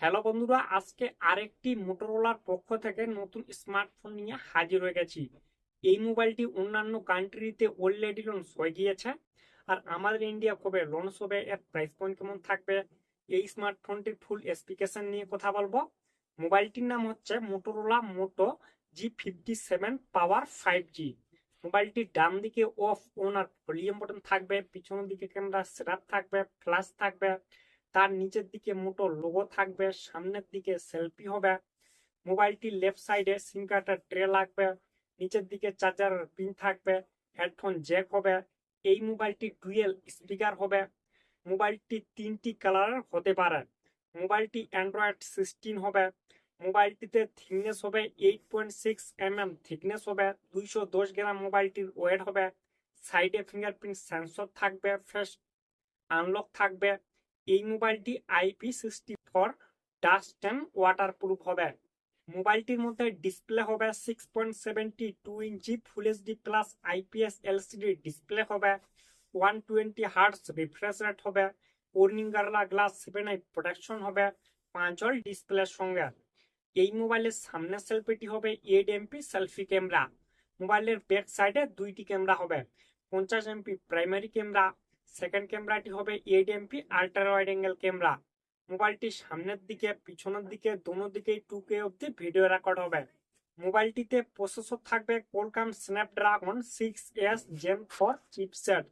Hello বন্ধুরা, আজকে আরেকটি মোটরোলার পক্ষ থেকে নতুন স্মার্টফোন নিয়ে হাজির হয়ে গেছি। এই মোবাইলটি অন্যান্য কান্ট্রিতে অলরেডি লঞ্চ হয়ে গিয়েছে। আর আমাদের ইন্ডিয়া কবে লঞ্চ হবে, এর প্রাইস পয়েন্ট কেমন থাকবে, এই স্মার্টফোনটির ফুল স্পেসিফিকেশন নিয়ে কথা বলব। মোবাইলটির নাম হচ্ছে Motorola Moto G fifty seven power five G মোবাইলটির ডান দিকে অফ অন আর ভলিউম বটন থাকবে, পিছনের দিকে ক্যামেরা সেটআপ থাকবে ফ্ল্যাশ থাকবে। তার নিচের দিকে মোটো লোগো থাকবে, সামনের দিকে সেলফি হবে মোবাইলটির লেফট সাইডে সিম কার্ডের ট্রে লাগবে, নিচের দিকে চার্জার পিন থাকবে, হেডফোন জ্যাক হবে, এই মোবাইলটি ডুয়েল স্পিকার হবে, মোবাইলটি তিনটি কালারের হতে পারে, মোবাইলটি অ্যান্ড্রয়েড সিক্সটিন হবে, মোবাইলটিতে থিকনেস হবে eight point six M M thickness হবে, দুইশো দশ গ্রাম মোবাইলটির ওয়েট হবে, সাইডে ফিঙ্গারপ্রিন্ট সেন্সর থাকবে, ফেস আনলক থাকবে এই মোবাইলটি IP sixty four dust and water proof হবে। মোবাইলটির মধ্যে ডিসপ্লে হবে six point seventy two inch full HD plus IPS LCD display হবে one twenty hertz refresh rate হবে ওর্নিঙ্গারলা গ্লাস সেভেন আই প্রোটেকশন হবে পাঁচল ডিসপ্লের সঙ্গে। এই মোবাইলের সামনের সেলফিটি হবে এইট এমপি সেলফি ক্যামেরা মোবাইলের ব্যাক সাইডে দুইটি ক্যামেরা হবে, পঞ্চাশ এমপি প্রাইমারি ক্যামেরা সেকেন্ড ক্যামেরাটি হবে eight MP ultra wide angle camera মোবাইলটি সামনের দিকে, পিছনের দিকে, দোনো দিকেই টু কে অব্দি ভিডিও রেকর্ড হবে। মোবাইলটিতে প্রসেসর থাকবে Qualcomm Snapdragon six S Gen four chipset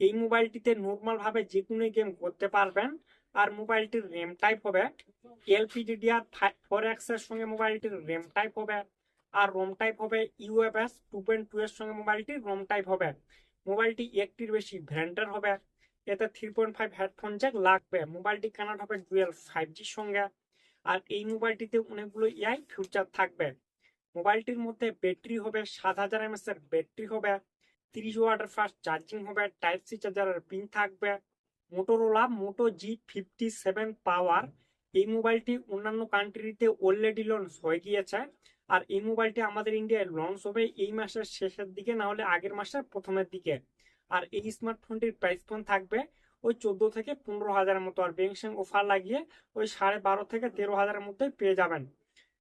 এই মোবাইলটিতে নর্মাল ভাবে যে কোনো গেম করতে পারবেন। আর মোবাইলটির র্যাম টাইপ হবে এলপিডিডিআর ফোর এক্সের সঙ্গে মোবাইলটির র্যাম টাইপ হবে। আর রোম টাইপ হবে ইউএফএস টু পয়েন্ট টু এর সঙ্গে মোবাইলটির রোম টাইপ হবে। মোবাইলটি একটির বেশি ভ্যারান্ডের হবে। এতে three point five headphone jack লাগবে। মোবাইলটি কানেক্ট হবে ডুয়েল ফাইভ জির সঙ্গে। আর এই মোবাইলটিতে অনেকগুলো ইআই ফিউচার থাকবে। মোবাইলটির মধ্যে ব্যাটারি হবে সাত হাজার এমএস এর ব্যাটারি হবে। তিরিশ ওয়াটের ফাস্ট চার্জিং হবে। টাইপ সি চার্জারের পিন থাকবে। Motorola Moto G fifty seven power এই মোবাইলটি অন্যান্য কান্ট্রিতে অলরেডি লঞ্চ হয়ে গিয়েছে। আর এই মোবাইলটি আমাদের ইন্ডিয়ায় লঞ্চ হবে এই মাসের শেষের দিকে, না হলে আগের মাসের প্রথমের দিকে। আর এই স্মার্টফোনটির প্রাইস ফোন থাকবে ওই চোদ্দ থেকে পনেরো হাজারের মতো। আর ব্যাংক অফার লাগিয়ে ওই সাড়ে বারো থেকে তেরো হাজারের মধ্যে পেয়ে যাবেন।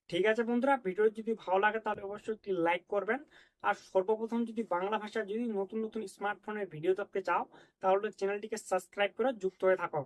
ঠিক আছে বন্ধুরা, ভিডিও যদি ভালো লাগে তাহলে অবশ্যই একটি লাইক করবেন। আর সর্বপ্রথম যদি বাংলা ভাষায় যদি নতুন নতুন স্মার্টফোনের ভিডিও দেখতে চাও, তাহলে চ্যানেলটিকে সাবস্ক্রাইব করে যুক্ত হয়ে থাকো।